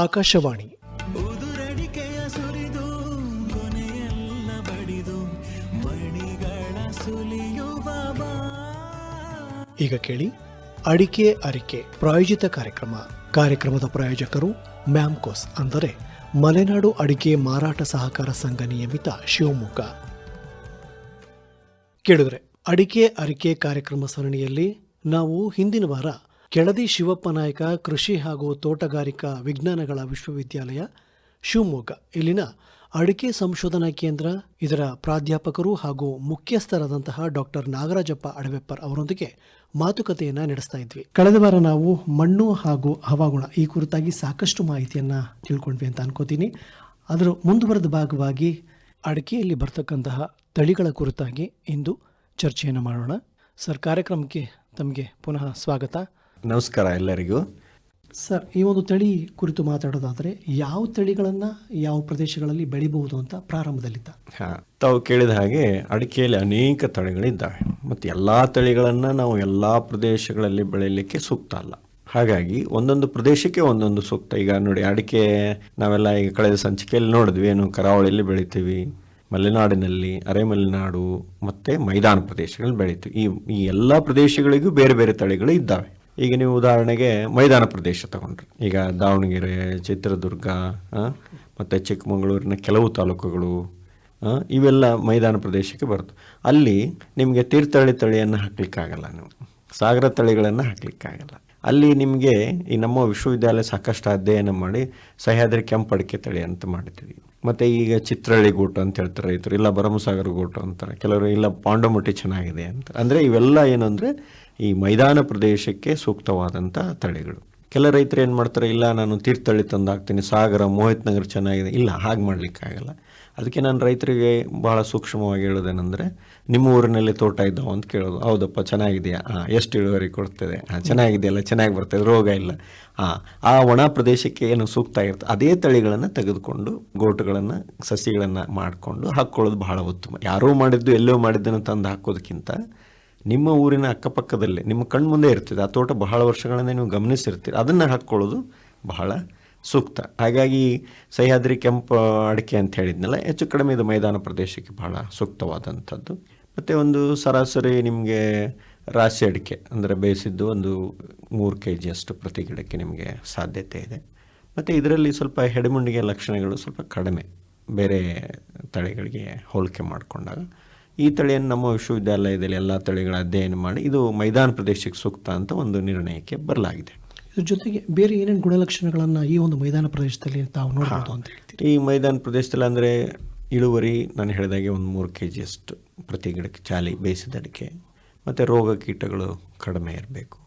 ಆಕಾಶವಾಣಿ. ಈಗ ಕೇಳಿ ಅಡಿಕೆ ಅರಿಕೆ ಪ್ರಾಯೋಜಿತ ಕಾರ್ಯಕ್ರಮ. ಕಾರ್ಯಕ್ರಮದ ಪ್ರಾಯೋಜಕರು ಮ್ಯಾಮ್ಕೋಸ್ ಅಂದರೆ ಮಲೆನಾಡು ಅಡಿಕೆ ಮಾರಾಟ ಸಹಕಾರ ಸಂಘ ನಿಯಮಿತ ಶಿವಮೊಗ್ಗ. ಕೇಳಿದ್ರೆ ಅಡಿಕೆ ಅರಿಕೆ ಕಾರ್ಯಕ್ರಮ ಸರಣಿಯಲ್ಲಿ ನಾವು ಹಿಂದಿನ ವಾರ ಕೆಳದಿ ಶಿವಪ್ಪ ನಾಯಕ, ಕೃಷಿ ಹಾಗೂ ತೋಟಗಾರಿಕಾ ವಿಜ್ಞಾನಗಳ ವಿಶ್ವವಿದ್ಯಾಲಯ, ಶಿವಮೊಗ್ಗ. ಇಲ್ಲಿನ ಅಡಿಕೆ ಸಂಶೋಧನಾ ಕೇಂದ್ರ, ಇದರ ಪ್ರಾಧ್ಯಾಪಕರು ಹಾಗೂ ಮುಖ್ಯಸ್ಥರಾದಂತಹ ಡಾಕ್ಟರ್ ನಾಗರಾಜಪ್ಪ ಅಡವೆಪ್ಪರ್ ಅವರೊಂದಿಗೆ ಮಾತುಕತೆಯನ್ನು ನಡೆಸ್ತಾ ಇದ್ವಿ. ಕಳೆದ ವಾರ ನಾವು ಮಣ್ಣು ಹಾಗೂ ಹವಾಗುಣ ಈ ಕುರಿತಾಗಿ ಸಾಕಷ್ಟು ಮಾಹಿತಿಯನ್ನು ತಿಳ್ಕೊಂಡ್ವಿ ಅಂತ ಅನ್ಕೋತೀನಿ. ಅದರ ಮುಂದುವರೆದ ಭಾಗವಾಗಿ ಅಡಿಕೆಯಲ್ಲಿ ಬರ್ತಕ್ಕಂತಹ ತಳಿಗಳ ಕುರಿತಾಗಿ ಇಂದು ಚರ್ಚೆಯನ್ನು ಮಾಡೋಣ. ಸರ್, ಕಾರ್ಯಕ್ರಮಕ್ಕೆ ತಮಗೆ ಪುನಃ ಸ್ವಾಗತ. ನಮಸ್ಕಾರ ಎಲ್ಲರಿಗೂ. ಸರ್ ಈ ಒಂದು ತಳಿ ಕುರಿತು ಮಾತಾಡೋದಾದರೆ ಯಾವ ತಳಿಗಳನ್ನು ಯಾವ ಪ್ರದೇಶಗಳಲ್ಲಿ ಬೆಳಿಬಹುದು ಅಂತ ಪ್ರಾರಂಭದಲ್ಲಿದ್ದ? ಹಾಂ ತಾವು ಕೇಳಿದ ಹಾಗೆ ಅಡಿಕೆಯಲ್ಲಿ ಅನೇಕ ತಳಿಗಳಿದ್ದಾವೆ. ಮತ್ತು ಎಲ್ಲ ತಳಿಗಳನ್ನು ನಾವು ಎಲ್ಲ ಪ್ರದೇಶಗಳಲ್ಲಿ ಬೆಳೆಯಲಿಕ್ಕೆ ಸೂಕ್ತ ಅಲ್ಲ. ಹಾಗಾಗಿ ಒಂದೊಂದು ಪ್ರದೇಶಕ್ಕೆ ಒಂದೊಂದು ಸೂಕ್ತ. ಈಗ ನೋಡಿ ಅಡಿಕೆ ನಾವೆಲ್ಲ ಈಗ ಕಳೆದ ಸಂಚಿಕೆಯಲ್ಲಿ ನೋಡಿದ್ವಿ. ಏನು ಕರಾವಳಿಯಲ್ಲಿ ಬೆಳಿತೀವಿ ಮಲೆನಾಡಿನಲ್ಲಿ ಅರೆಮಲೆನಾಡು ಮತ್ತು ಮೈದಾನ ಪ್ರದೇಶಗಳಲ್ಲಿ ಬೆಳಿತೀವಿ. ಈ ಈ ಎಲ್ಲ ಪ್ರದೇಶಗಳಿಗೂ ಬೇರೆ ಬೇರೆ ತಳಿಗಳು ಇದ್ದಾವೆ. ಈಗ ನೀವು ಉದಾಹರಣೆಗೆ ಮೈದಾನ ಪ್ರದೇಶ ತಗೊಂಡ್ರಿ. ಈಗ ದಾವಣಗೆರೆ, ಚಿತ್ರದುರ್ಗ ಮತ್ತು ಚಿಕ್ಕಮಗಳೂರಿನ ಕೆಲವು ತಾಲೂಕುಗಳು ಇವೆಲ್ಲ ಮೈದಾನ ಪ್ರದೇಶಕ್ಕೆ ಬರುತ್ತೆ. ಅಲ್ಲಿ ನಿಮಗೆ ತೀರ್ಥಹಳ್ಳಿ ತಳಿಯನ್ನು ಹಾಕ್ಲಿಕ್ಕಾಗಲ್ಲ ನೀವು. ಸಾಗರ ತಳಿಗಳನ್ನು ಹಾಕ್ಲಿಕ್ಕಾಗಲ್ಲ. ಅಲ್ಲಿ ನಿಮಗೆ ಈ ನಮ್ಮ ವಿಶ್ವವಿದ್ಯಾಲಯ ಸಾಕಷ್ಟು ಅಧ್ಯಯನ ಮಾಡಿ ಸಹ್ಯಾದ್ರಿ ಕೆಂಪಡಿಕೆ ತಳಿ ಅಂತ ಮಾಡಿದ್ವಿ ಮತ್ತು ಈಗ ಚಿತ್ರಹಳ್ಳಿ ಗೋಟ ಅಂತ ಹೇಳ್ತಾರೆ ರೈತರು, ಇಲ್ಲ ಭರಮಸಾಗರ ಗೂಟು ಅಂತಾರೆ. ಕೆಲವರು ಇಲ್ಲ ಪಾಂಡಮಟ್ಟಿ ಚೆನ್ನಾಗಿದೆ ಅಂತ. ಅಂದರೆ ಇವೆಲ್ಲ ಏನು ಅಂದರೆ ಈ ಮೈದಾನ ಪ್ರದೇಶಕ್ಕೆ ಸೂಕ್ತವಾದಂಥ ತಳಿಗಳು. ಕೆಲ ರೈತರು ಏನು ಮಾಡ್ತಾರೆ, ಇಲ್ಲ ನಾನು ತೀರ್ಥಹಳ್ಳಿ ತಂದು ಹಾಕ್ತೀನಿ ಸಾಗರ, ಮೋಹಿತ್ ನಗರ್ ಚೆನ್ನಾಗಿದೆ, ಇಲ್ಲ ಹಾಗೆ ಮಾಡಲಿಕ್ಕಾಗಲ್ಲ. ಅದಕ್ಕೆ ನಾನು ರೈತರಿಗೆ ಭಾಳ ಸೂಕ್ಷ್ಮವಾಗಿ ಹೇಳೋದೇನೆಂದರೆ, ನಿಮ್ಮ ಊರಿನಲ್ಲಿ ತೋಟ ಇದ್ದಾವೆ ಅಂತ ಕೇಳೋದು. ಹೌದಪ್ಪ, ಚೆನ್ನಾಗಿದೆಯಾ? ಹಾಂ, ಎಷ್ಟು ಇಳುವರಿ ಕೊಡ್ತದೆ? ಹಾಂ, ಚೆನ್ನಾಗಿದೆಯಲ್ಲ, ಚೆನ್ನಾಗಿ ಬರ್ತದೆ, ರೋಗ ಇಲ್ಲ. ಹಾಂ, ಆ ಒಣ ಪ್ರದೇಶಕ್ಕೆ ಏನು ಸೂಕ್ತ ಇರ್ತದೆ ಅದೇ ತಳಿಗಳನ್ನು ತೆಗೆದುಕೊಂಡು ಗೋಟುಗಳನ್ನು, ಸಸಿಗಳನ್ನು ಮಾಡಿಕೊಂಡು ಹಾಕ್ಕೊಳ್ಳೋದು ಬಹಳ ಉತ್ತಮ. ಯಾರೋ ಮಾಡಿದ್ದು, ಎಲ್ಲೋ ಮಾಡಿದ್ದನ್ನು ತಂದು ಹಾಕೋದಕ್ಕಿಂತ ನಿಮ್ಮ ಊರಿನ ಅಕ್ಕಪಕ್ಕದಲ್ಲೇ, ನಿಮ್ಮ ಕಣ್ಮುಂದೆ ಇರ್ತದೆ. ಆ ತೋಟ ಬಹಳ ವರ್ಷಗಳನ್ನೇ ನೀವು ಗಮನಿಸಿರ್ತೀರಿ. ಅದನ್ನು ಹಾಕ್ಕೊಳ್ಳೋದು ಬಹಳ ಸೂಕ್ತ. ಹಾಗಾಗಿ ಸಹ್ಯಾದ್ರಿ ಕೆಂಪು ಅಡಿಕೆ ಅಂತ ಹೇಳಿದ್ನಲ್ಲ, ಹೆಚ್ಚು ಕಡಿಮೆ ಇದು ಮೈದಾನ ಪ್ರದೇಶಕ್ಕೆ ಬಹಳ ಸೂಕ್ತವಾದಂಥದ್ದು. ಮತ್ತು ಒಂದು ಸರಾಸರಿ ನಿಮಗೆ ರಾಶಿ ಅಡಿಕೆ ಅಂದರೆ ಬೇಯಿಸಿದ್ದು ಒಂದು ಮೂರು ಕೆ ಜಿಯಷ್ಟು ಪ್ರತಿ ಗಿಡಕ್ಕೆ ನಿಮಗೆ ಸಾಧ್ಯತೆ ಇದೆ. ಮತ್ತು ಇದರಲ್ಲಿ ಸ್ವಲ್ಪ ಹೆಡೆಮುಂಡಿಗೆ ಲಕ್ಷಣಗಳು ಸ್ವಲ್ಪ ಕಡಿಮೆ, ಬೇರೆ ತಳಿಗಳಿಗೆ ಹೋಲಿಕೆ ಮಾಡಿಕೊಂಡಾಗ. ಈ ತಳಿಯನ್ನು ನಮ್ಮ ವಿಶ್ವವಿದ್ಯಾಲಯದಲ್ಲಿ ಎಲ್ಲ ತಳಿಗಳ ಅಧ್ಯಯನ ಮಾಡಿ ಇದು ಮೈದಾನ ಪ್ರದೇಶಕ್ಕೆ ಸೂಕ್ತ ಅಂತ ಒಂದು ನಿರ್ಣಯಕ್ಕೆ ಬರಲಾಗಿದೆ. ಇದ್ರ ಜೊತೆಗೆ ಬೇರೆ ಏನೇನು ಗುಣಲಕ್ಷಣಗಳನ್ನು ಈ ಒಂದು ಮೈದಾನ ಪ್ರದೇಶದಲ್ಲಿ ತಾವು ನೋಡ್ಬೋದು ಅಂತ ಹೇಳ್ತೀರಿ? ಈ ಮೈದಾನ ಪ್ರದೇಶದಲ್ಲಿ ಅಂದರೆ ಇಳುವರಿ ನಾನು ಹೇಳಿದಾಗೆ ಒಂದು ಮೂರು ಕೆ ಜಿಯಷ್ಟು ಪ್ರತಿ ಗಿಡಕ್ಕೆ ಚಾಲಿ ಬೇಯಿಸಿದ ಅಡಿಕೆ ಮತ್ತು ರೋಗ ಕೀಟಗಳು ಕಡಿಮೆ ಇರಬೇಕು.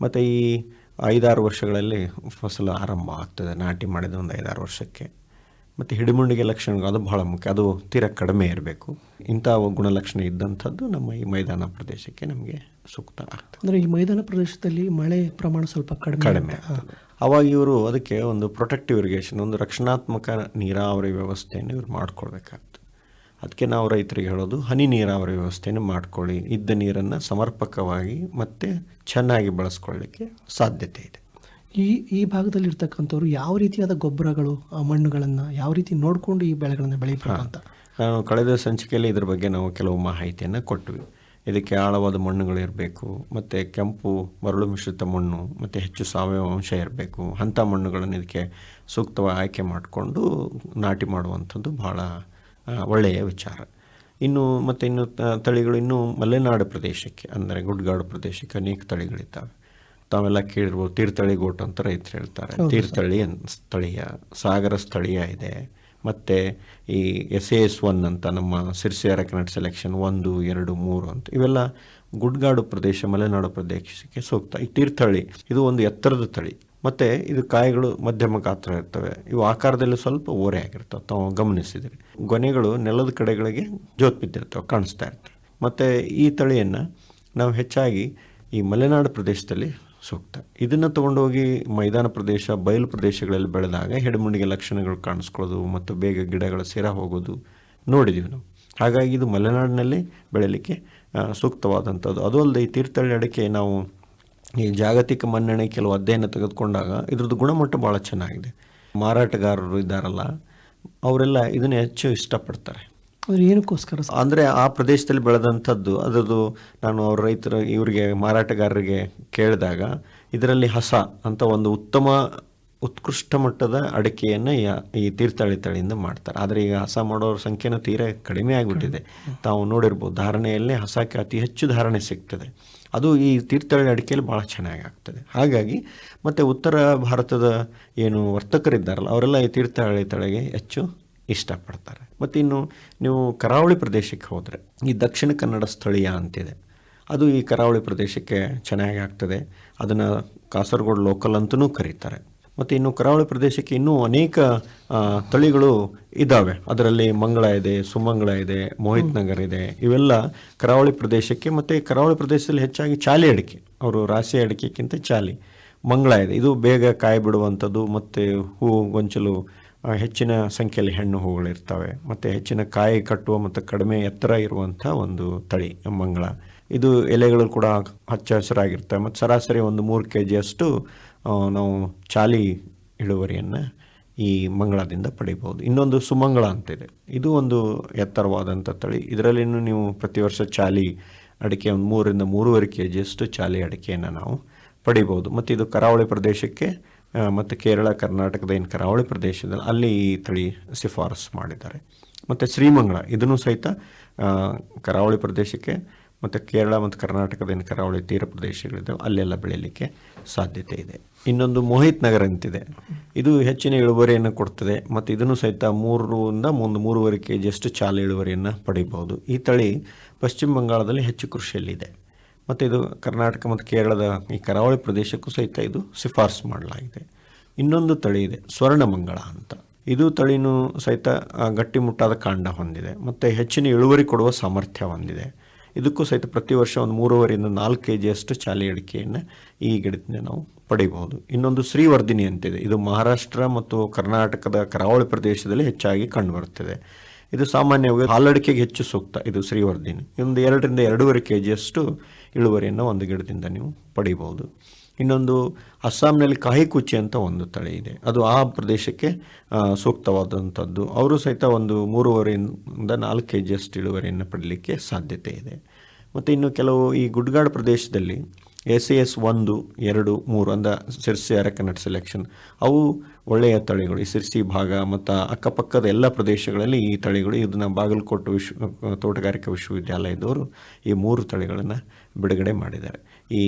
ಮತ್ತು ಈ ಐದಾರು ವರ್ಷಗಳಲ್ಲಿ ಫಸಲು ಆರಂಭ ಆಗ್ತದೆ. ನಾಟಿ ಮಾಡಿದ ಒಂದು ಐದಾರು ವರ್ಷಕ್ಕೆ. ಮತ್ತು ಹಿಡಿಮುಂಡಿಗೆ ಲಕ್ಷಣಗಳು ಅದು ಬಹಳ ಮುಖ್ಯ. ಅದು ತೀರ ಕಡಿಮೆ ಇರಬೇಕು. ಇಂಥ ಗುಣಲಕ್ಷಣ ಇದ್ದಂಥದ್ದು ನಮ್ಮ ಈ ಮೈದಾನ ಪ್ರದೇಶಕ್ಕೆ ನಮಗೆ ಸೂಕ್ತ ಆಗ್ತದೆ. ಅಂದರೆ ಈ ಮೈದಾನ ಪ್ರದೇಶದಲ್ಲಿ ಮಳೆ ಪ್ರಮಾಣ ಸ್ವಲ್ಪ ಕಡಿಮೆ ಕಡಿಮೆ. ಅವಾಗ ಇವರು ಅದಕ್ಕೆ ಒಂದು ಪ್ರೊಟೆಕ್ಟಿವ್ ಇರಿಗೇಷನ್ ಒಂದು ರಕ್ಷಣಾತ್ಮಕ ನೀರಾವರಿ ವ್ಯವಸ್ಥೆಯನ್ನು ಇವ್ರು ಮಾಡ್ಕೊಳ್ಬೇಕಾಗ್ತದೆ. ಅದಕ್ಕೆ ನಾವು ರೈತರಿಗೆ ಹೇಳೋದು ಹನಿ ನೀರಾವರಿ ವ್ಯವಸ್ಥೆಯನ್ನು ಮಾಡ್ಕೊಳ್ಳಿ. ಇದ್ದ ನೀರನ್ನು ಸಮರ್ಪಕವಾಗಿ ಮತ್ತು ಚೆನ್ನಾಗಿ ಬಳಸ್ಕೊಳ್ಳಿಕ್ಕೆ ಸಾಧ್ಯತೆ ಇದೆ. ಈ ಈ ಭಾಗದಲ್ಲಿ ಇರ್ತಕ್ಕಂಥವ್ರು ಯಾವ ರೀತಿಯಾದ ಗೊಬ್ಬರಗಳು ಆ ಮಣ್ಣುಗಳನ್ನು ಯಾವ ರೀತಿ ನೋಡಿಕೊಂಡು ಈ ಬೆಳೆಗಳನ್ನು ಬೆಳಿಬೇಕು ಅಂತ? ನಾನು ಕಳೆದ ಸಂಚಿಕೆಯಲ್ಲಿ ಇದ್ರ ಬಗ್ಗೆ ನಾವು ಕೆಲವು ಮಾಹಿತಿಯನ್ನು ಕೊಟ್ವಿ. ಇದಕ್ಕೆ ಆಳವಾದ ಮಣ್ಣುಗಳು ಇರಬೇಕು ಮತ್ತು ಕೆಂಪು ಮರಳು ಮಿಶ್ರಿತ ಮಣ್ಣು ಮತ್ತು ಹೆಚ್ಚು ಸಾವಯವ ಅಂಶ ಇರಬೇಕು. ಅಂಥ ಮಣ್ಣುಗಳನ್ನು ಇದಕ್ಕೆ ಸೂಕ್ತವಾಗಿ ಆಯ್ಕೆ ಮಾಡಿಕೊಂಡು ನಾಟಿ ಮಾಡುವಂಥದ್ದು ಭಾಳ ಒಳ್ಳೆಯ ವಿಚಾರ. ಇನ್ನು ಮತ್ತು ಇನ್ನು ತಳಿಗಳು ಇನ್ನೂ ಮಲೆನಾಡು ಪ್ರದೇಶಕ್ಕೆ ಅಂದರೆ ಗುಡ್ಗಾಡು ಪ್ರದೇಶಕ್ಕೆ ಅನೇಕ ತಳಿಗಳಿದ್ದಾವೆ. ತಾವೆಲ್ಲ ಕೇಳಿರ್ಬೋದು ತೀರ್ಥಹಳ್ಳಿ ಗೋಟ್ ಅಂತ ರೈತರು ಹೇಳ್ತಾರೆ. ತೀರ್ಥಹಳ್ಳಿ ಅನ್- ಸ್ಥಳೀಯ ಸಾಗರ ಸ್ಥಳೀಯ ಇದೆ. ಮತ್ತು ಈ ಎಸ್ ಎ ಎಸ್ ಒನ್ ಅಂತ ನಮ್ಮ ಸಿರ್ಸಿ ಅರಕನಟ್ ಸೆಲೆಕ್ಷನ್ ಒಂದು ಎರಡು ಮೂರು ಅಂತ ಇವೆಲ್ಲ ಗುಡ್ಗಾಡು ಪ್ರದೇಶ ಮಲೆನಾಡು ಪ್ರದೇಶಕ್ಕೆ ಸೂಕ್ತ ಈ ತೀರ್ಥಹಳ್ಳಿ ಇದು ಒಂದು ಎತ್ತರದ ತಳಿ. ಮತ್ತು ಇದು ಕಾಯಿಗಳು ಮಧ್ಯಮ ಗಾತ್ರ ಇರ್ತವೆ. ಇವು ಆಕಾರದಲ್ಲಿ ಸ್ವಲ್ಪ ಓರೆ ಆಗಿರ್ತವೆ. ತಾವು ಗಮನಿಸಿದರೆ. ಗೊನೆಗಳು ನೆಲದ ಕಡೆಗಳಿಗೆ ಜೋತ್ ಬಿದ್ದಿರ್ತವೆ ಕಾಣಿಸ್ತಾ ಇರ್ತವೆ. ಮತ್ತು ಈ ತಳಿಯನ್ನು ನಾವು ಹೆಚ್ಚಾಗಿ ಈ ಮಲೆನಾಡು ಪ್ರದೇಶದಲ್ಲಿ ಸೂಕ್ತ. ಇದನ್ನು ತೊಗೊಂಡೋಗಿ ಮೈದಾನ ಪ್ರದೇಶ, ಬಯಲು ಪ್ರದೇಶಗಳಲ್ಲಿ ಬೆಳೆದಾಗ ಹೆಡೆಮುಂಡಿಗೆ ಲಕ್ಷಣಗಳು ಕಾಣಿಸ್ಕೊಳ್ಳೋದು ಮತ್ತು ಬೇಗ ಗಿಡಗಳ ಸೇರ ಹೋಗೋದು ನೋಡಿದ್ದೀವಿ ನಾವು. ಹಾಗಾಗಿ ಇದು ಮಲೆನಾಡಿನಲ್ಲಿ ಬೆಳೀಲಿಕ್ಕೆ ಸೂಕ್ತವಾದಂಥದ್ದು. ಅದು ಅಲ್ಲದೆ ಈ ತೀರ್ಥಹಳ್ಳಿ ಅಡಿಕೆ ನಾವು ಈ ಜಾಗತಿಕ ಮನ್ನಣೆ ಕೆಲವು ಅಧ್ಯಯನ ತೆಗೆದುಕೊಂಡಾಗ ಇದ್ರದ್ದು ಗುಣಮಟ್ಟ ಭಾಳ ಚೆನ್ನಾಗಿದೆ. ಮಾರಾಟಗಾರರು ಇದ್ದಾರಲ್ಲ, ಅವರೆಲ್ಲ ಇದನ್ನು ಹೆಚ್ಚು ಇಷ್ಟಪಡ್ತಾರೆ. ಅಂದರೆ ಏನಕ್ಕೋಸ್ಕರ ಅಂದರೆ ಆ ಪ್ರದೇಶದಲ್ಲಿ ಬೆಳೆದಂಥದ್ದು ಅದರದ್ದು ನಾನು ಅವ್ರ ರೈತರ ಇವರಿಗೆ ಮಾರಾಟಗಾರರಿಗೆ ಕೇಳಿದಾಗ ಇದರಲ್ಲಿ ಹಸ ಅಂತ ಒಂದು ಉತ್ತಮ ಉತ್ಕೃಷ್ಟ ಮಟ್ಟದ ಅಡಿಕೆಯನ್ನು ಈ ತೀರ್ಥಹಳ್ಳಿ ತಳಿಯಿಂದ ಮಾಡ್ತಾರೆ. ಆದರೆ ಈಗ ಹಸ ಮಾಡೋರ ಸಂಖ್ಯೆನೂ ತೀರಾ ಕಡಿಮೆ ಆಗಿಬಿಟ್ಟಿದೆ. ತಾವು ನೋಡಿರ್ಬೋದು ಧಾರಣೆಯಲ್ಲೇ ಹಸಕ್ಕೆ ಅತಿ ಹೆಚ್ಚು ಧಾರಣೆ ಸಿಗ್ತದೆ. ಅದು ಈ ತೀರ್ಥಹಳ್ಳಿ ಅಡಿಕೆಯಲ್ಲಿ ಭಾಳ ಚೆನ್ನಾಗಿ ಆಗ್ತದೆ. ಹಾಗಾಗಿ ಮತ್ತು ಉತ್ತರ ಭಾರತದ ಏನು ವರ್ತಕರಿದ್ದಾರಲ್ಲ ಅವರೆಲ್ಲ ಈ ತೀರ್ಥಹಳ್ಳಿ ತಳಿಗೆ ಹೆಚ್ಚು ಇಷ್ಟಪಡ್ತಾರೆ. ಮತ್ತು ಇನ್ನು ನೀವು ಕರಾವಳಿ ಪ್ರದೇಶಕ್ಕೆ ಹೋದರೆ ಈ ದಕ್ಷಿಣ ಕನ್ನಡ ಸ್ಥಳೀಯ ಅಂತಿದೆ. ಅದು ಈ ಕರಾವಳಿ ಪ್ರದೇಶಕ್ಕೆ ಚೆನ್ನಾಗಿ ಆಗ್ತದೆ. ಅದನ್ನು ಕಾಸರಗೋಡು ಲೋಕಲ್ ಅಂತಲೂ ಕರೀತಾರೆ. ಮತ್ತು ಇನ್ನು ಕರಾವಳಿ ಪ್ರದೇಶಕ್ಕೆ ಇನ್ನೂ ಅನೇಕ ತಳಿಗಳು ಇದ್ದಾವೆ ಅದರಲ್ಲಿ ಮಂಗಳ ಇದೆ ಸುಮಂಗಳ ಇದೆ ಮೋಹಿತ್ ನಗರ್ ಇದೆ. ಇವೆಲ್ಲ ಕರಾವಳಿ ಪ್ರದೇಶಕ್ಕೆ ಮತ್ತು ಕರಾವಳಿ ಪ್ರದೇಶದಲ್ಲಿ ಹೆಚ್ಚಾಗಿ ಚಾಲಿ ಅಡಿಕೆ. ಅವರು ರಾಸಿ ಅಡಿಕೆಗಿಂತ ಚಾಲಿ. ಮಂಗಳ ಇದೆ. ಇದು ಬೇಗ ಕಾಯಿ ಬಿಡುವಂಥದ್ದು ಮತ್ತು ಹೂ ಗೊಂಚಲು ಹೆಚ್ಚಿನ ಸಂಖ್ಯೆಯಲ್ಲಿ ಹೆಣ್ಣು ಹೂಗಳಿರ್ತವೆ ಮತ್ತು ಹೆಚ್ಚಿನ ಕಾಯಿ ಕಟ್ಟುವ ಮತ್ತು ಕಡಿಮೆ ಎತ್ತರ ಇರುವಂಥ ಒಂದು ತಳಿ ಮಂಗಳ ಇದು ಎಲೆಗಳು ಕೂಡ ಹಚ್ಚ ಹಸಿರಾಗಿರ್ತವೆ. ಮತ್ತು ಸರಾಸರಿ ಒಂದು ಮೂರು ಕೆ ಜಿಯಷ್ಟು ನಾವು ಚಾಲಿ ಇಳುವರಿಯನ್ನು ಈ ಮಂಗಳದಿಂದ ಪಡಿಬೋದು ಇನ್ನೊಂದು ಸುಮಂಗಳ ಅಂತಿದೆ. ಇದು ಒಂದು ಎತ್ತರವಾದಂಥ ತಳಿ. ಇದರಲ್ಲಿನೂ ನೀವು ಪ್ರತಿ ವರ್ಷ ಚಾಲಿ ಅಡಿಕೆ ಒಂದು ಮೂರರಿಂದ ಮೂರುವರೆ ಕೆ ಜಿಯಷ್ಟು ಚಾಲಿ ಅಡಿಕೆಯನ್ನು ನಾವು ಪಡಿಬೋದು ಮತ್ತು ಇದು ಕರಾವಳಿ ಪ್ರದೇಶಕ್ಕೆ ಮತ್ತು ಕೇರಳ, ಕರ್ನಾಟಕದ ಏನು ಕರಾವಳಿ ಪ್ರದೇಶದಲ್ಲಿ ಅಲ್ಲಿ ಈ ತಳಿ ಶಿಫಾರಸು ಮಾಡಿದ್ದಾರೆ. ಮತ್ತು ಶ್ರೀಮಂಗಳ ಇದನ್ನು ಸಹಿತ ಕರಾವಳಿ ಪ್ರದೇಶಕ್ಕೆ, ಮತ್ತು ಕೇರಳ ಮತ್ತು ಕರ್ನಾಟಕದ ಏನು ಕರಾವಳಿ ತೀರ ಪ್ರದೇಶಗಳಿದ್ದಾವೆ, ಅಲ್ಲೆಲ್ಲ ಬೆಳೆಯಲಿಕ್ಕೆ ಸಾಧ್ಯತೆ ಇದೆ. ಇನ್ನೊಂದು ಮೋಹಿತ್ ನಗರ ಅಂತಿದೆ. ಇದು ಹೆಚ್ಚಿನ ಇಳುವರಿಯನ್ನು ಕೊಡ್ತದೆ, ಮತ್ತು ಇದನ್ನು ಸಹಿತ ಮೂರರಿಂದ ಒಂದು, ಮೂರುವರೆ ಕೆ ಜಿಯಷ್ಟು ಚಾಲ ಇಳುವರಿಯನ್ನು ಪಡಿಬೋದು ಈ ತಳಿ ಪಶ್ಚಿಮ ಬಂಗಾಳದಲ್ಲಿ ಹೆಚ್ಚು ಕೃಷಿಯಲ್ಲಿದೆ. ಮತ್ತು ಇದು ಕರ್ನಾಟಕ ಮತ್ತು ಕೇರಳದ ಈ ಕರಾವಳಿ ಪ್ರದೇಶಕ್ಕೂ ಸಹಿತ ಇದು ಶಿಫಾರಸು ಮಾಡಲಾಗಿದೆ. ಇನ್ನೊಂದು ತಳಿ ಇದೆ ಸ್ವರ್ಣಮಂಗಳ ಅಂತ. ಇದು ತಳಿನೂ ಸಹಿತ ಗಟ್ಟಿಮುಟ್ಟಾದ ಕಾಂಡ ಹೊಂದಿದೆ, ಮತ್ತು ಹೆಚ್ಚಿನ ಇಳುವರಿ ಕೊಡುವ ಸಾಮರ್ಥ್ಯ ಹೊಂದಿದೆ. ಇದಕ್ಕೂ ಸಹಿತ ಪ್ರತಿ ವರ್ಷ ಒಂದು ಮೂರುವರೆಯಿಂದ ನಾಲ್ಕು ಕೆ ಜಿಯಷ್ಟು ಚಾಲಿ ಅಡಿಕೆಯನ್ನು ಈ ಗಿಡದಿಂದ ನಾವು ಪಡೆಯಬಹುದು. ಇನ್ನೊಂದು ಶ್ರೀವರ್ಧಿನಿ ಅಂತಿದೆ, ಇದು ಮಹಾರಾಷ್ಟ್ರ ಮತ್ತು ಕರ್ನಾಟಕದ ಕರಾವಳಿ ಪ್ರದೇಶದಲ್ಲಿ ಹೆಚ್ಚಾಗಿ ಕಂಡುಬರುತ್ತದೆ. ಇದು ಸಾಮಾನ್ಯವಾಗಿ ಹಾಲಡಿಕೆಗೆ ಹೆಚ್ಚು ಸೂಕ್ತ, ಇದು ಶ್ರೀವರ್ಧಿನಿ. ಒಂದು ಎರಡರಿಂದ ಎರಡೂವರೆ ಕೆ ಜಿಯಷ್ಟು ಇಳುವರಿಯನ್ನು ಒಂದು ಗಿಡದಿಂದ ನೀವು ಪಡೆಯಬಹುದು ಇನ್ನೊಂದು ಅಸ್ಸಾಂನಲ್ಲಿ ಕಾಯಿ ಕುಚ್ಚಿ ಅಂತ ಒಂದು ತಳಿ ಇದೆ. ಅದು ಆ ಪ್ರದೇಶಕ್ಕೆ ಸೂಕ್ತವಾದಂಥದ್ದು. ಅವರು ಸಹಿತ ಒಂದು ಮೂರುವರೆಯಿಂದ ನಾಲ್ಕು ಕೆ ಜಿಯಷ್ಟು ಇಳುವರಿಯನ್ನು ಪಡೀಲಿಕ್ಕೆ ಸಾಧ್ಯತೆ ಇದೆ. ಮತ್ತು ಇನ್ನು ಕೆಲವು ಈ ಗುಡ್ಗಾಡು ಪ್ರದೇಶದಲ್ಲಿ ಎಸ್ ಎಸ್ ಒಂದು, ಎರಡು, ಮೂರು ಅಂದ ಸಿರ್ಸಿ ಅರಕನಟ್ ಸೆಲೆಕ್ಷನ್ ಅವು ಒಳ್ಳೆಯ ತಳಿಗಳು. ಈ ಸಿರ್ಸಿ ಭಾಗ ಮತ್ತು ಅಕ್ಕಪಕ್ಕದ ಎಲ್ಲ ಪ್ರದೇಶಗಳಲ್ಲಿ ಈ ತಳಿಗಳು. ಇದನ್ನು ಬಾಗಲಕೋಟೆ ವಿಶ್ವ, ತೋಟಗಾರಿಕಾ ವಿಶ್ವವಿದ್ಯಾಲಯದವರು ಈ ಮೂರು ತಳಿಗಳನ್ನು ಬಿಡುಗಡೆ ಮಾಡಿದ್ದಾರೆ. ಈ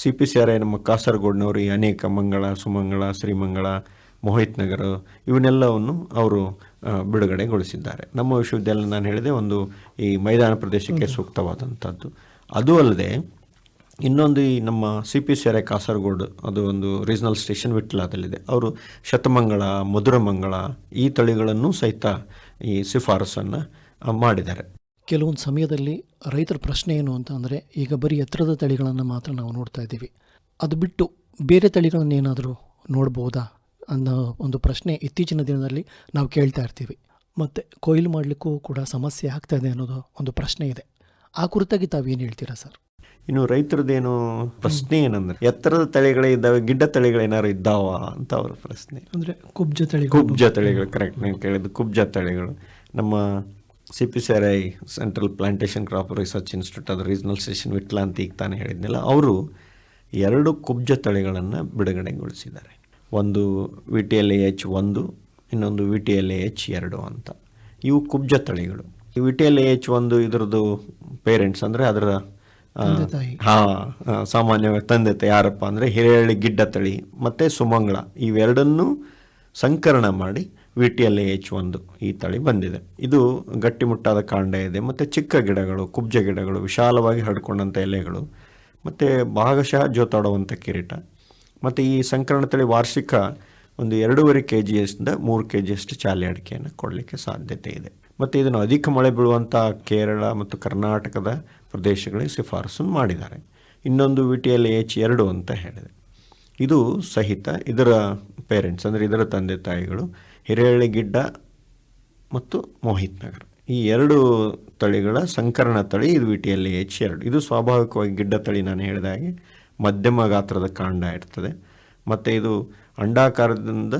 C P C R I ನಮ್ಮ ಕಾಸರಗೋಡ್ನವರು ಈ ಅನೇಕ ಮಂಗಳ ಸುಮಂಗಳ ಶ್ರೀಮಂಗಳ ಮೋಹಿತ್ ನಗರ ಇವನ್ನೆಲ್ಲವನ್ನು ಅವರು ಬಿಡುಗಡೆಗೊಳಿಸಿದ್ದಾರೆ. ನಮ್ಮ ವಿಶ್ವವಿದ್ಯಾಲಯ ನಾನು ಹೇಳಿದೆ ಒಂದು ಈ ಮೈದಾನ ಪ್ರದೇಶಕ್ಕೆ ಸೂಕ್ತವಾದಂಥದ್ದು. ಅದು ಅಲ್ಲದೆ ಇನ್ನೊಂದು ಈ ನಮ್ಮ C P C R I Kasaragod ಅದು ಒಂದು ರೀಜನಲ್ ಸ್ಟೇಷನ್ ವಿಟ್ಲಾದಲ್ಲಿದೆ. ಅವರು ಶತಮಂಗಳ ಮಧುರಮಂಗಳ ಈ ತಳಿಗಳನ್ನು ಸಹಿತ ಈ ಶಿಫಾರಸನ್ನು ಮಾಡಿದ್ದಾರೆ. ಕೆಲವೊಂದು ಸಮಯದಲ್ಲಿ ರೈತರ ಪ್ರಶ್ನೆ ಏನು ಅಂತ ಅಂದರೆ ಈಗ ಬರೀ ಎತ್ತರದ ತಳಿಗಳನ್ನು ಮಾತ್ರ ನಾವು ನೋಡ್ತಾ ಇದ್ದೀವಿ. ಅದು ಬಿಟ್ಟು ಬೇರೆ ತಳಿಗಳನ್ನು ಏನಾದರೂ ನೋಡ್ಬೋದಾ ಅನ್ನೋ ಒಂದು ಪ್ರಶ್ನೆ ಇತ್ತೀಚಿನ ದಿನದಲ್ಲಿ ನಾವು ಕೇಳ್ತಾ ಇರ್ತೀವಿ. ಮತ್ತು ಕೊಯ್ಲು ಮಾಡಲಿಕ್ಕೂ ಕೂಡ ಸಮಸ್ಯೆ ಆಗ್ತಾ ಇದೆ ಅನ್ನೋದು ಒಂದು ಪ್ರಶ್ನೆ ಇದೆ. ಆ ಕುರಿತಾಗಿ ತಾವೇನು ಹೇಳ್ತೀರಾ ಸರ್? ಇನ್ನು ರೈತರದ್ದೇನು ಪ್ರಶ್ನೆ ಏನಂದ್ರೆ ಎತ್ತರದ ತಳಿಗಳೇ ಇದ್ದಾವೆ ಗಿಡ್ಡ ತಳಿಗಳೇನಾದ್ರು ಇದ್ದಾವ ಅಂತ ಅವ್ರ ಪ್ರಶ್ನೆ. ಅಂದರೆ ಕುಬ್ಜ ತಳಿ ಕುಬ್ಜ ತಳಿಗಳು ಕರೆಕ್ಟ್ ನಾನು ಕೇಳಿದ್ದು ಕುಬ್ಜ ತಳಿಗಳು. ನಮ್ಮ C P C R I central plantation crop research institute ಅದು ರೀಜನಲ್ ಸ್ಟೇಷನ್ ವಿಟ್ಲ ಅಂತ ಈಗ ತಾನೇ ಹೇಳಿದ್ನಲ್ಲ ಅವರು ಎರಡು ಕುಬ್ಜ ತಳಿಗಳನ್ನು ಬಿಡುಗಡೆಗೊಳಿಸಿದ್ದಾರೆ. ಒಂದು V T L A H ಒಂದು ಇನ್ನೊಂದು V T L A H ಎರಡು ಅಂತ. ಇವು ಕುಬ್ಜ ತಳಿಗಳು. ಈ V T L A H ಒಂದು ಇದರದ್ದು ಪೇರೆಂಟ್ಸ್ ಅಂದರೆ ಅದರ ಹಾಂ ಸಾಮಾನ್ಯವಾಗಿ ತಂದೆ ಯಾರಪ್ಪ ಅಂದರೆ ಹಿರೇಹಳ್ಳಿ ಗಿಡ್ಡ ತಳಿ ಮತ್ತು ಸುಮಂಗಳ ಇವೆರಡನ್ನೂ ಸಂಕರಣ ಮಾಡಿ ವಿ ಟಿ ಎಲ್ ಎಚ್ ಒಂದು ಈ ತಳಿ ಬಂದಿದೆ. ಇದು ಗಟ್ಟಿಮುಟ್ಟಾದ ಕಾಂಡ ಇದೆ, ಮತ್ತು ಚಿಕ್ಕ ಗಿಡಗಳು, ಕುಬ್ಜ ಗಿಡಗಳು, ವಿಶಾಲವಾಗಿ ಹರಡ್ಕೊಂಡಂಥ ಎಲೆಗಳು, ಮತ್ತು ಭಾಗಶಃ ಜೋತಾಡುವಂಥ ಕಿರೀಟ, ಮತ್ತು ಈ ಸಂಕರಣ ತಳಿ ವಾರ್ಷಿಕ ಒಂದು ಎರಡೂವರೆ ಕೆ ಜಿಯಿಂದ ಮೂರು ಕೆ ಜಿಯಷ್ಟು ಚಾಲಿ ಅಡಿಕೆಯನ್ನು ಕೊಡಲಿಕ್ಕೆ ಸಾಧ್ಯತೆ ಇದೆ. ಮತ್ತು ಇದನ್ನು ಅಧಿಕ ಮಳೆ ಬೀಳುವಂಥ ಕೇರಳ ಮತ್ತು ಕರ್ನಾಟಕದ ಪ್ರದೇಶಗಳಿಗೆ ಶಿಫಾರಸು ಮಾಡಿದ್ದಾರೆ. ಇನ್ನೊಂದು ವಿ ಟಿ ಎಲ್ ಎಚ್ ಎರಡು ಅಂತ ಹೇಳಿದೆ. ಇದು ಸಹಿತ ಇದರ ಪೇರೆಂಟ್ಸ್ ಅಂದರೆ ಇದರ ತಂದೆ ತಾಯಿಗಳು ಹಿರೇಹಳ್ಳಿ ಗಿಡ್ಡ ಮತ್ತು ಮೋಹಿತ್ ನಗರ್. ಈ ಎರಡು ತಳಿಗಳ ಸಂಕರಣ ತಳಿ ಇದು ವಿಟಿಯಲ್ಲಿ ಎಚ್ ಎರಡು. ಇದು ಸ್ವಾಭಾವಿಕವಾಗಿ ಗಿಡ್ಡ ತಳಿ ನಾನು ಹೇಳಿದ ಹಾಗೆ ಮಧ್ಯಮ ಗಾತ್ರದ ಕಾಂಡ ಇರ್ತದೆ. ಮತ್ತು ಇದು ಅಂಡಾಕಾರದಿಂದ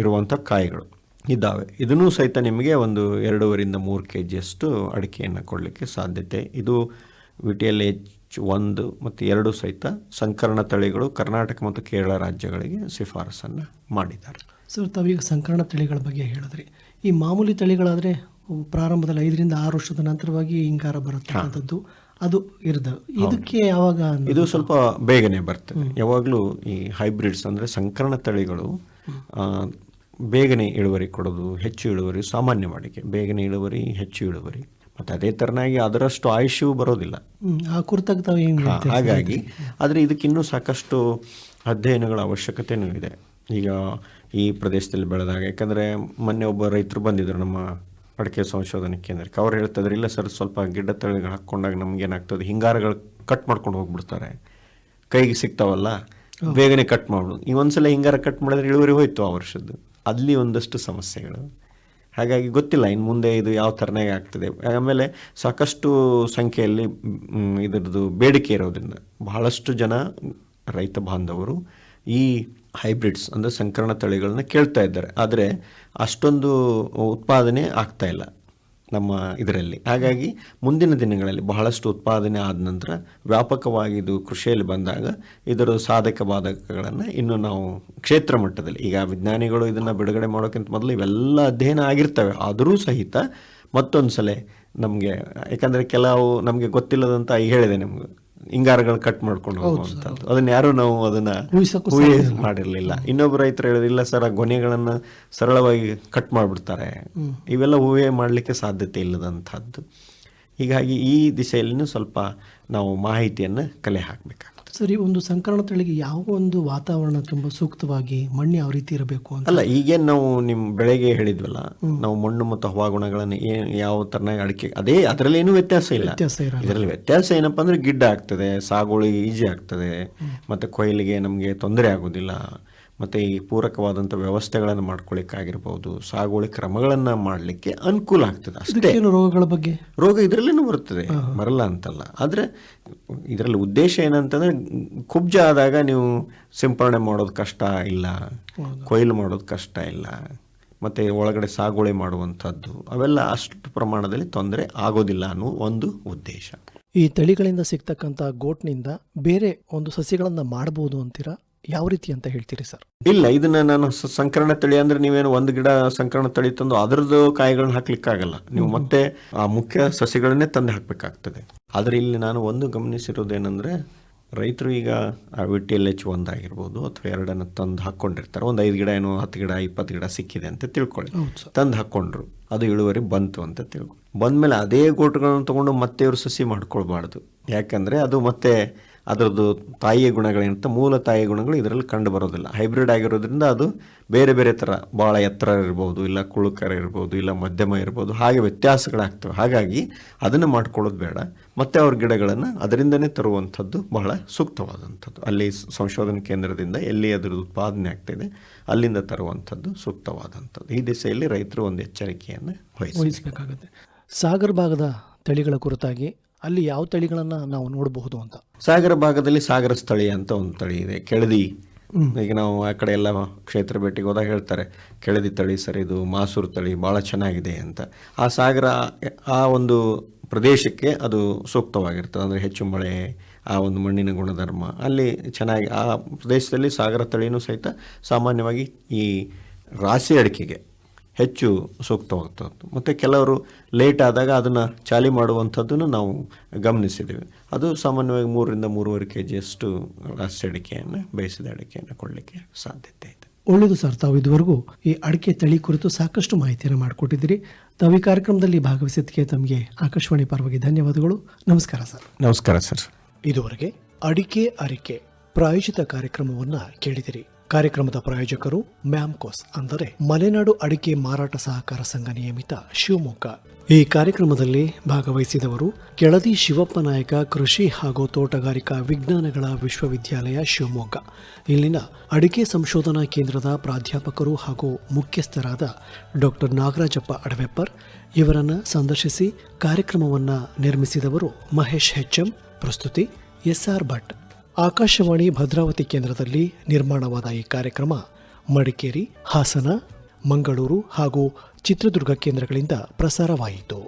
ಇರುವಂಥ ಕಾಯಿಗಳು ಇದ್ದಾವೆ. ಇದನ್ನೂ ಸಹಿತ ನಿಮಗೆ ಒಂದು ಎರಡೂವರಿಂದ ಮೂರು ಕೆ ಜಿಯಷ್ಟು ಅಡಿಕೆಯನ್ನು ಕೊಡಲಿಕ್ಕೆ ಸಾಧ್ಯತೆ. ಇದು ವಿಟಿಯಲ್ಲಿ ಎಚ್ ಒಂದು ಮತ್ತು ಎರಡು ಸಹಿತ ಸಂಕರಣ ತಳಿಗಳು ಕರ್ನಾಟಕ ಮತ್ತು ಕೇರಳ ರಾಜ್ಯಗಳಿಗೆ ಶಿಫಾರಸನ್ನು ಮಾಡಿದ್ದಾರೆ. ಸರ್ ತಾವೀಗ ಸಂಕರಣ ತಳಿಗಳ ಬಗ್ಗೆ ಹೇಳಿದ್ರಿ. ಈ ಮಾಮೂಲಿ ತಳಿಗಳಾದರೆ ಪ್ರಾರಂಭದಲ್ಲಿ ಐದರಿಂದ ಆರು ವರ್ಷದ ನಂತರವಾಗಿ ಹಿಂಗಾರ ಬರುತ್ತಂಥದ್ದು ಅದು ಇರ್ದ. ಇದಕ್ಕೆ ಯಾವಾಗ ಇದು ಸ್ವಲ್ಪ ಬೇಗನೆ ಬರ್ತದೆ ಯಾವಾಗಲೂ ಈ ಹೈಬ್ರಿಡ್ಸ್ ಅಂದರೆ ಸಂಕರಣ ತಳಿಗಳು ಬೇಗನೆ ಇಳುವರಿ ಕೊಡೋದು ಹೆಚ್ಚು ಇಳುವರಿ ಸಾಮಾನ್ಯ ವಾಡಿಕೆ ಬೇಗನೆ ಇಳುವರಿ ಹೆಚ್ಚು ಇಳುವರಿ. ಮತ್ತು ಅದೇ ಥರನಾಗಿ ಅದರಷ್ಟು ಆಯುಷ್ಯ ಬರೋದಿಲ್ಲ. ಹಾಗಾಗಿ ಆದರೆ ಇದಕ್ಕಿನ್ನೂ ಸಾಕಷ್ಟು ಅಧ್ಯಯನಗಳ ಅವಶ್ಯಕತೆಯೂ ಇದೆ. ಈಗ ಈ ಪ್ರದೇಶದಲ್ಲಿ ಬೆಳೆದಾಗ. ಯಾಕಂದರೆ ಮೊನ್ನೆ ಒಬ್ಬ ರೈತರು ಬಂದಿದ್ದರು ನಮ್ಮ ಅಡಿಕೆ ಸಂಶೋಧನೆ ಕೇಂದ್ರಕ್ಕೆ. ಅವ್ರು ಹೇಳ್ತಿದ್ರು ಇಲ್ಲ ಸರ್ ಸ್ವಲ್ಪ ಗಿಡ್ಡ ತಳಿಗಳು ಹಾಕ್ಕೊಂಡಾಗ ನಮ್ಗೇನಾಗ್ತದೆ ಹಿಂಗಾರಗಳು ಕಟ್ ಮಾಡ್ಕೊಂಡು ಹೋಗ್ಬಿಡ್ತಾರೆ. ಕೈಗೆ ಸಿಗ್ತಾವಲ್ಲ ಬೇಗನೆ ಕಟ್ ಮಾಡೋದು ಈ ಒಂದ್ಸಲ ಹಿಂಗಾರ ಕಟ್ ಮಾಡಿದ್ರೆ ಇಳುವರಿ ಹೋಯ್ತು ಆ ವರ್ಷದ್ದು. ಅಲ್ಲಿ ಒಂದಷ್ಟು ಸಮಸ್ಯೆಗಳು. ಹಾಗಾಗಿ ಗೊತ್ತಿಲ್ಲ ಇನ್ನು ಮುಂದೆ ಇದು ಯಾವ ಥರನಾಗೆ ಆಗ್ತದೆ. ಆಮೇಲೆ ಸಾಕಷ್ಟು ಸಂಖ್ಯೆಯಲ್ಲಿ ಇದರದ್ದು ಬೇಡಿಕೆ ಇರೋದ್ರಿಂದ ಬಹಳಷ್ಟು ಜನ ರೈತ ಬಾಂಧವರು ಈ ಹೈಬ್ರಿಡ್ಸ್ ಅಂದರೆ ಸಂಕರಣ ತಳಿಗಳನ್ನ ಕೇಳ್ತಾ ಇದ್ದಾರೆ. ಆದರೆ ಅಷ್ಟೊಂದು ಉತ್ಪಾದನೆ ಆಗ್ತಾ ಇಲ್ಲ ನಮ್ಮ ಇದರಲ್ಲಿ. ಹಾಗಾಗಿ ಮುಂದಿನ ದಿನಗಳಲ್ಲಿ ಬಹಳಷ್ಟು ಉತ್ಪಾದನೆ ಆದ ನಂತರ ವ್ಯಾಪಕವಾಗಿ ಇದು ಕೃಷಿಯಲ್ಲಿ ಬಂದಾಗ ಇದರ ಸಾಧಕ ಬಾಧಕಗಳನ್ನು ಇನ್ನು ನಾವು ಕ್ಷೇತ್ರ ಮಟ್ಟದಲ್ಲಿ, ಈಗ ವಿಜ್ಞಾನಿಗಳು ಇದನ್ನು ಬಿಡುಗಡೆ ಮಾಡೋಕ್ಕಿಂತ ಮೊದಲು ಇವೆಲ್ಲ ಅಧ್ಯಯನ ಆಗಿರ್ತವೆ. ಆದರೂ ಸಹಿತ ಮತ್ತೊಂದು ಸಲ ನಮಗೆ, ಯಾಕಂದರೆ ಕೆಲವು ನಮಗೆ ಗೊತ್ತಿಲ್ಲದಂತ ಹೇಳಿದೆ ನಿಮ್ಗೆ. ಹಿಂಗಾರಗಳು ಕಟ್ ಮಾಡ್ಕೊಂಡು ಹೋಗುವಂಥದ್ದು ಅದನ್ನ ಯಾರು ನಾವು ಅದನ್ನ ಮಾಡಿರಲಿಲ್ಲ. ಇನ್ನೊಬ್ಬ ರೈತರು ಹೇಳಿದಿಲ್ಲ ಸರ್ ಆ ಗೊನೆಗಳನ್ನು ಸರಳವಾಗಿ ಕಟ್ ಮಾಡಿಬಿಡ್ತಾರೆ. ಇವೆಲ್ಲ ಊಹೆ ಮಾಡಲಿಕ್ಕೆ ಸಾಧ್ಯತೆ ಇಲ್ಲದಂಥದ್ದು ಹೀಗಾಗಿ ಈ ದಿಸೆಯಲ್ಲಿನೂ ಸ್ವಲ್ಪ ನಾವು ಮಾಹಿತಿಯನ್ನು ಕಲೆ ಹಾಕಬೇಕಾಗ್ತದೆ ಸರಿ ಒಂದು ಸಂಕರಣ ತಳಿಗೆ ಯಾವ ಒಂದು ವಾತಾವರಣ ತುಂಬ ಸೂಕ್ತವಾಗಿ ಮಣ್ಣು ಯಾವ ರೀತಿ ಇರಬೇಕು ಅಂತ? ಅಲ್ಲ ಈಗೇನು ನಾವು ನಿಮ್ಮ ಬೆಳೆಗೆ ಹೇಳಿದ್ವಲ್ಲ ನಾವು ಮಣ್ಣು ಮತ್ತು ಹವಾಗುಣಗಳನ್ನು ಏನು ಯಾವ ಥರನಾಗಿ ಅಡಿಕೆ ಅದೇ ಅದರಲ್ಲಿ ಏನೂ ವ್ಯತ್ಯಾಸ ಇಲ್ಲ. ವ್ಯತ್ಯಾಸ ಇರಲ್ಲ. ಇದರಲ್ಲಿ ವ್ಯತ್ಯಾಸ ಏನಪ್ಪ ಅಂದರೆ ಗಿಡ್ಡ ಆಗ್ತದೆ ಸಾಗುವಳಿಗೆ ಈಜಿ ಆಗ್ತದೆ ಮತ್ತು ಕೊಯ್ಲಿಗೆ ನಮಗೆ ತೊಂದರೆ ಆಗೋದಿಲ್ಲ ಮತ್ತು ಈ ಪೂರಕವಾದಂಥ ವ್ಯವಸ್ಥೆಗಳನ್ನು ಮಾಡ್ಕೊಳ್ಳಿಕ್ಕಾಗಿರ್ಬೋದು ಸಾಗುವಳಿ ಕ್ರಮಗಳನ್ನು ಮಾಡಲಿಕ್ಕೆ ಅನುಕೂಲ ಆಗ್ತದೆ ಅಷ್ಟೇ. ರೋಗಗಳ ಬಗ್ಗೆ? ರೋಗ ಇದರಲ್ಲೇನೂ ಬರುತ್ತದೆ ಬರಲ್ಲ ಅಂತಲ್ಲ. ಆದರೆ ಇದರಲ್ಲಿ ಉದ್ದೇಶ ಏನಂತಂದ್ರೆ ಕುಬ್ಜ ಆದಾಗ ನೀವು ಸಿಂಪರಣೆ ಮಾಡೋದು ಕಷ್ಟ ಇಲ್ಲ ಕೊಯ್ಲು ಮಾಡೋದು ಕಷ್ಟ ಇಲ್ಲ ಮತ್ತು ಒಳಗಡೆ ಸಾಗುವಳಿ ಮಾಡುವಂಥದ್ದು ಅವೆಲ್ಲ ಅಷ್ಟು ಪ್ರಮಾಣದಲ್ಲಿ ತೊಂದರೆ ಆಗೋದಿಲ್ಲ ಅನ್ನೋ ಒಂದು ಉದ್ದೇಶ. ಈ ತಳಿಗಳಿಂದ ಸಿಗ್ತಕ್ಕಂಥ ಗೋಟ್ನಿಂದ ಬೇರೆ ಒಂದು ಸಸಿಗಳನ್ನು ಮಾಡಬಹುದು ಅಂತೀರಾ? ಯಾವ ರೀತಿ ಅಂತ ಹೇಳ್ತೀರಿ ಸರ್? ಇಲ್ಲ ಇದನ್ನ ನಾನು ಸಂಕರಣ ತಳಿ ಅಂದ್ರೆ ನೀವೇನು ಒಂದು ಗಿಡ ಸಂಕರಣ ತಳಿ ತಂದು ಅದರದ್ದು ಕಾಯಿಗಳನ್ನ ಹಾಕ್ಲಿಕ್ಕಾಗಲ್ಲ. ನೀವು ಮತ್ತೆ ಆ ಮುಖ್ಯ ಸಸಿಗಳನ್ನೇ ತಂದು ಹಾಕ್ಬೇಕಾಗ್ತದೆ. ಆದ್ರೆ ಇಲ್ಲಿ ನಾನು ಒಂದು ಗಮನಿಸಿರೋದೇನೆಂದ್ರೆ ರೈತರು ಈಗ ಆ ವಿ ಟಿ ಎಲ್ ಎಚ್ ಒಂದಾಗಿರ್ಬೋದು ಅಥವಾ ಎರಡನ್ನು ತಂದು ಹಾಕ್ಕೊಂಡಿರ್ತಾರೆ. ಒಂದು ಐದು ಗಿಡ ಏನೋ ಹತ್ತು ಗಿಡ ಇಪ್ಪತ್ತು ಗಿಡ ಸಿಕ್ಕಿದೆ ಅಂತ ತಿಳ್ಕೊಳ್ಳಿ. ತಂದು ಹಾಕ್ಕೊಂಡ್ರು. ಅದು ಇಳುವರಿ ಬಂತು ಅಂತ ತಿಳ್ಕೊಳ್ಳಿ ಬಂದಮೇಲೆ ಅದೇ ಗೋಟುಗಳನ್ನು ತಗೊಂಡು ಮತ್ತೆ ಇವರು ಸಸಿ ಮಾಡ್ಕೊಳ್ಬಾರ್ದು. ಯಾಕಂದರೆ ಅದು ಮತ್ತೆ ಅದರದ್ದು ತಾಯಿಯ ಗುಣಗಳೇನಂತ ಮೂಲ ತಾಯಿಯ ಗುಣಗಳು ಇದರಲ್ಲಿ ಕಂಡು ಬರೋದಿಲ್ಲ. ಹೈಬ್ರಿಡ್ ಆಗಿರೋದ್ರಿಂದ ಅದು ಬೇರೆ ಬೇರೆ ಥರ ಭಾಳ ಎತ್ತರ ಇರ್ಬೋದು, ಇಲ್ಲ ಕುಳುಕರ ಇರ್ಬೋದು, ಇಲ್ಲ ಮಧ್ಯಮ ಇರ್ಬೋದು, ಹಾಗೆ ವ್ಯತ್ಯಾಸಗಳಾಗ್ತವೆ. ಹಾಗಾಗಿ ಅದನ್ನು ಮಾಡ್ಕೊಳ್ಳೋದು ಬೇಡ. ಮತ್ತು ಅವ್ರ ಗಿಡಗಳನ್ನು ಅದರಿಂದನೇ ತರುವಂಥದ್ದು ಬಹಳ ಸೂಕ್ತವಾದಂಥದ್ದು. ಅಲ್ಲಿ ಸಂಶೋಧನಾ ಕೇಂದ್ರದಿಂದ ಎಲ್ಲಿ ಅದರದ್ದು ಉತ್ಪಾದನೆ ಆಗ್ತಿದೆ ಅಲ್ಲಿಂದ ತರುವಂಥದ್ದು ಸೂಕ್ತವಾದಂಥದ್ದು. ಈ ದಿಸೆಯಲ್ಲಿ ರೈತರು ಒಂದು ಎಚ್ಚರಿಕೆಯನ್ನು ವಹಿಸಬೇಕು. ವಹಿಸಬೇಕಾಗುತ್ತೆ. ಸಾಗರ ಭಾಗದ ತಳಿಗಳ ಕುರಿತಾಗಿ ಅಲ್ಲಿ ಯಾವ ತಳಿಗಳನ್ನು ನಾವು ನೋಡಬಹುದು ಅಂತ. ಸಾಗರ ಭಾಗದಲ್ಲಿ ಸಾಗರ ಸ್ಥಳೀಯ ಅಂತ ಒಂದು ತಳಿ ಇದೆ. ಕೆಳದಿ. ಈಗ ನಾವು ಆ ಕಡೆ ಎಲ್ಲ ಕ್ಷೇತ್ರ ಭೇಟಿಗೆ ಹೋದಾಗ ಹೇಳ್ತಾರೆ ಕೆಳದಿ ತಳಿ ಸರ್ ಇದು ಮಾಸೂರು ತಳಿ ಭಾಳ ಚೆನ್ನಾಗಿದೆ ಅಂತ. ಆ ಸಾಗರ ಆ ಒಂದು ಪ್ರದೇಶಕ್ಕೆ ಅದು ಸೂಕ್ತವಾಗಿರ್ತದೆ. ಅಂದರೆ ಹೆಚ್ಚು ಮಳೆ ಆ ಒಂದು ಮಣ್ಣಿನ ಗುಣಧರ್ಮ. ಅಲ್ಲಿ ಚೆನ್ನಾಗಿ ಆ ಪ್ರದೇಶದಲ್ಲಿ ಸಾಗರ ತಳಿನೂ ಸಹಿತ ಸಾಮಾನ್ಯವಾಗಿ ಈ ರಾಶಿ ಅಡಿಕೆಗೆ ಹೆಚ್ಚು ಸೂಕ್ತವಾಗ್ತದ್ದು ಮತ್ತು ಕೆಲವರು ಲೇಟ್ ಆದಾಗ ಅದನ್ನು ಚಾಲಿ ಮಾಡುವಂಥದ್ದನ್ನು ನಾವು ಗಮನಿಸಿದ್ದೇವೆ. ಅದು ಸಾಮಾನ್ಯವಾಗಿ ಮೂರರಿಂದ ಮೂರುವರೆ ಕೆ ಜಿಯಷ್ಟು ಅಷ್ಟು ಅಡಿಕೆಯನ್ನು ಬೇಯಿಸಿದ ಅಡಿಕೆಯನ್ನು ಕೊಡಲಿಕ್ಕೆ ಸಾಧ್ಯತೆ ಇದೆ. ಒಳ್ಳೆಯದು ಸರ್. ತಾವು ಇದುವರೆಗೂ ಈ ಅಡಿಕೆ ತಳಿ ಕುರಿತು ಸಾಕಷ್ಟು ಮಾಹಿತಿಯನ್ನು ಮಾಡಿಕೊಟ್ಟಿದ್ದೀರಿ. ತಾವು ಈ ಕಾರ್ಯಕ್ರಮದಲ್ಲಿ ಭಾಗವಹಿಸಿದ್ದಕ್ಕೆ ತಮಗೆ ಆಕಾಶವಾಣಿ ಪರವಾಗಿ ಧನ್ಯವಾದಗಳು. ನಮಸ್ಕಾರ ಸರ್. ನಮಸ್ಕಾರ ಸರ್. ಇದುವರೆಗೆ ಅಡಿಕೆ ಅರಿಕೆ ಪ್ರಾಯೋಜಿತ ಕಾರ್ಯಕ್ರಮವನ್ನು ಕೇಳಿದಿರಿ. ಕಾರ್ಯಕ್ರಮದ ಪ್ರಾಯೋಜಕರು ಮ್ಯಾಮ್ಕೋಸ್ ಅಂದರೆ ಮಲೆನಾಡು ಅಡಿಕೆ ಮಾರಾಟ ಸಹಕಾರ ಸಂಘ ನಿಯಮಿತ ಶಿವಮೊಗ್ಗ. ಈ ಕಾರ್ಯಕ್ರಮದಲ್ಲಿ ಭಾಗವಹಿಸಿದವರು ಕೆಳದಿ ಶಿವಪ್ಪ ನಾಯಕ ಕೃಷಿ ಹಾಗೂ ತೋಟಗಾರಿಕಾ ವಿಜ್ಞಾನಗಳ ವಿಶ್ವವಿದ್ಯಾಲಯ ಶಿವಮೊಗ್ಗ. ಇಲ್ಲಿನ ಅಡಿಕೆ ಸಂಶೋಧನಾ ಕೇಂದ್ರದ ಪ್ರಾಧ್ಯಾಪಕರು ಹಾಗೂ ಮುಖ್ಯಸ್ಥರಾದ ಡಾಕ್ಟರ್ ನಾಗರಾಜಪ್ಪ ಅಡವೆಪ್ಪರ್ ಇವರನ್ನು ಸಂದರ್ಶಿಸಿ ಕಾರ್ಯಕ್ರಮವನ್ನು ನಿರ್ಮಿಸಿದವರು ಮಹೇಶ್ ಹೆಚ್ಎಂ ಪ್ರಸ್ತುತಿ ಎಸ್ಆರ್ ಭಟ್. ಆಕಾಶವಾಣಿ ಭದ್ರಾವತಿ ಕೇಂದ್ರದಲ್ಲಿ ನಿರ್ಮಾಣವಾದ ಈ ಕಾರ್ಯಕ್ರಮ ಮಡಿಕೇರಿ ಹಾಸನ ಮಂಗಳೂರು ಹಾಗೂ ಚಿತ್ರದುರ್ಗ ಕೇಂದ್ರಗಳಿಂದ ಪ್ರಸಾರವಾಯಿತು.